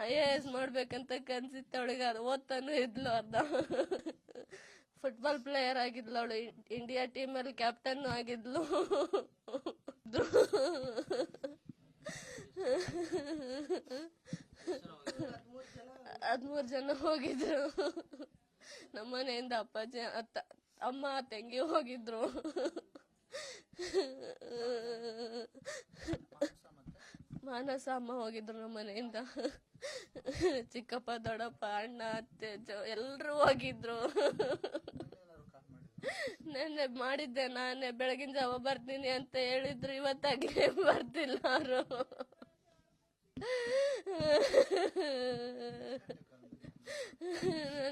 I A S ಮಾಡ್ಬೇಕಂತ ಕನ್ಸಿತ್ತು ಅವಳಿಗೆ. ಅದು ಓದ್ತಾನು ಇದ್ಲು ಅರ್ಧ. ಫುಟ್ಬಾಲ್ ಪ್ಲೇಯರ್ ಆಗಿದ್ಲು ಅವಳು. ಇಂಡಿಯಾ ಟೀಮಲ್ಲಿ ಕ್ಯಾಪ್ಟನ್ ಆಗಿದ್ಲು. ಹದ್ಮೂರ್ ಜನ ಹೋಗಿದ್ರು. ನಮ್ಮನೆಯಿಂದ ಅಪ್ಪಾಜಿ, ಅತ್ತ, ಅಮ್ಮ, ತಂಗಿ ಹೋಗಿದ್ರು. ಮಾನಸ ಅಮ್ಮ ಹೋಗಿದ್ರು ನಮ್ಮ ಮನೆಯಿಂದ. ಚಿಕ್ಕಪ್ಪ, ದೊಡ್ಡಪ್ಪ, ಅಣ್ಣ, ಅತ್ತೆ ಎಲ್ಲರೂ ಹೋಗಿದ್ರು. ನೆನ್ನೆ ಮಾಡಿದ್ದೆ ನಾನೇ, ಬೆಳಗಿನ ಜಾವ ಬರ್ತೀನಿ ಅಂತ ಹೇಳಿದ್ರು, ಇವತ್ತಾಗ್ಲೇ ಬರ್ತಿಲ್ಲ ಅವರು.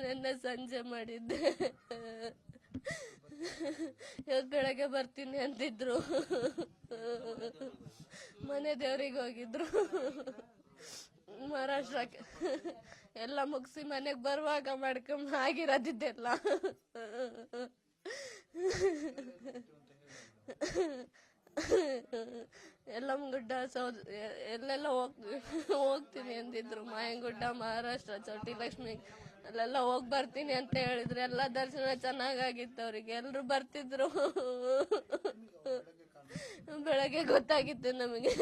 ನೆನ್ನೆ ಸಂಜೆ ಮಾಡಿದ್ದೆ. ಇವತ್ತು ಬೆಳಗ್ಗೆ ಬರ್ತೀನಿ ಅಂತಿದ್ರು. ಮನೆ ದೇವ್ರಿಗೆ ಹೋಗಿದ್ರು. ಮಹಾರಾಷ್ಟ್ರಕ್ಕೆ. ಎಲ್ಲ ಮುಗಿಸಿ ಮನೆಗೆ ಬರುವಾಗ ಮಾಡ್ಕೊಂಡ್ ಆಗಿರೋದಿದ್ದೆಲ್ಲ. ಯಲ್ಲಮ್ಮಗುಡ್ಡ ಸೌದ್, ಎಲ್ಲೆಲ್ಲ ಹೋಗ್, ಹೋಗ್ತೀನಿ ಅಂದಿದ್ರು. ಮಾಯಂಗುಡ್ಡ, ಮಹಾರಾಷ್ಟ್ರ ಚೌಟಿ ಲಕ್ಷ್ಮಿ ಅಲ್ಲೆಲ್ಲ ಹೋಗ್ ಬರ್ತೀನಿ ಅಂತ ಹೇಳಿದ್ರು. ಎಲ್ಲ ದರ್ಶನ ಚೆನ್ನಾಗಾಗಿತ್ತು ಅವ್ರಿಗೆ. ಎಲ್ರು ಬರ್ತಿದ್ರು. ಬೆಳಗ್ಗೆ ಗೊತ್ತಾಗಿತ್ತು ನಮಗೆ.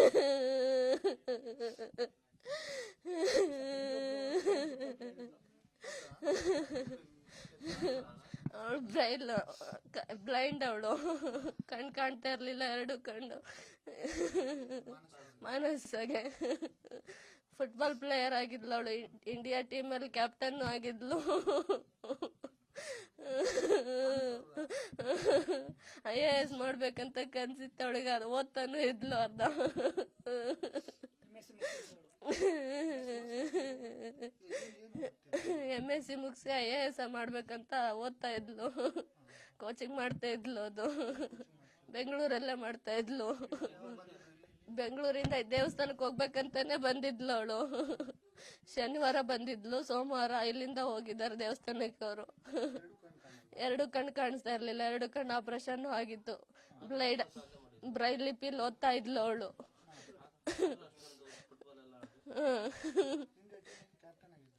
ಅವಳು ಬ್ಲೈಂಡ್ ಬ್ಲೈಂಡ್ ಅವಳು. ಕಣ್ ಕಾಣ್ತಾ ಇರ್ಲಿಲ್ಲ, ಎರಡು ಕಣ್ಣು. ಮಾನಸಾಗೆ ಫುಟ್ಬಾಲ್ ಪ್ಲೇಯರ್ ಆಗಿದ್ಲು ಅವಳು. ಇಂಡಿಯಾ ಟೀಮಲ್ಲಿ ಕ್ಯಾಪ್ಟನ್ ಆಗಿದ್ಲು. ಐ ಎ ಎಸ್ ಮಾಡ್ಬೇಕಂತ ಕನ್ಸಿತ್ತು ಅವಳಿಗೆ. ಅದು ಓದ್ತಾನು ಇದ್ಲು ಅರ್ಧ. ಎಂ ಎಸ್ ಸಿ ಮುಗಿಸಿ ಐ ಎ ಎಸ್ ಮಾಡ್ಬೇಕಂತ ಓದ್ತಾ ಇದ್ಲು. ಕೋಚಿಂಗ್ ಮಾಡ್ತಾ ಇದ್ಲು ಅದು. ಬೆಂಗಳೂರಲ್ಲೇ ಮಾಡ್ತಾ ಇದ್ಲು. ಬೆಂಗಳೂರಿಂದ ದೇವಸ್ಥಾನಕ್ಕೆ ಹೋಗ್ಬೇಕಂತಾನೆ ಬಂದಿದ್ಲು ಅವಳು. ಶನಿವಾರ ಬಂದಿದ್ಲು, ಸೋಮವಾರ ಇಲ್ಲಿಂದ ಹೋಗಿದ್ದಾರೆ ದೇವಸ್ಥಾನಕ್ಕೆ ಅವರು. ಎರಡು ಕಣ್ಣು ಕಾಣಿಸ್ತಾ ಇರಲಿಲ್ಲ ಎರಡು ಕಣ್ಣು ಆಪರೇಷನ್ ಆಗಿತ್ತು. ಬ್ಲೈಡ್ ಬ್ರೈಲ್ ಲಿಪಿಲ್ ಓದ್ತಾ ಇದ್ಲು ಅವಳು.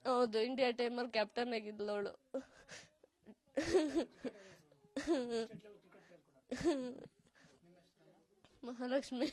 ಹೌದು ಇಂಡಿಯಾ ಟೈಮಲ್ಲಿ ಕ್ಯಾಪ್ಟನ್ ಆಗಿದ್ಲು ಅವಳು. ಮಹಾಲಕ್ಷ್ಮಿ.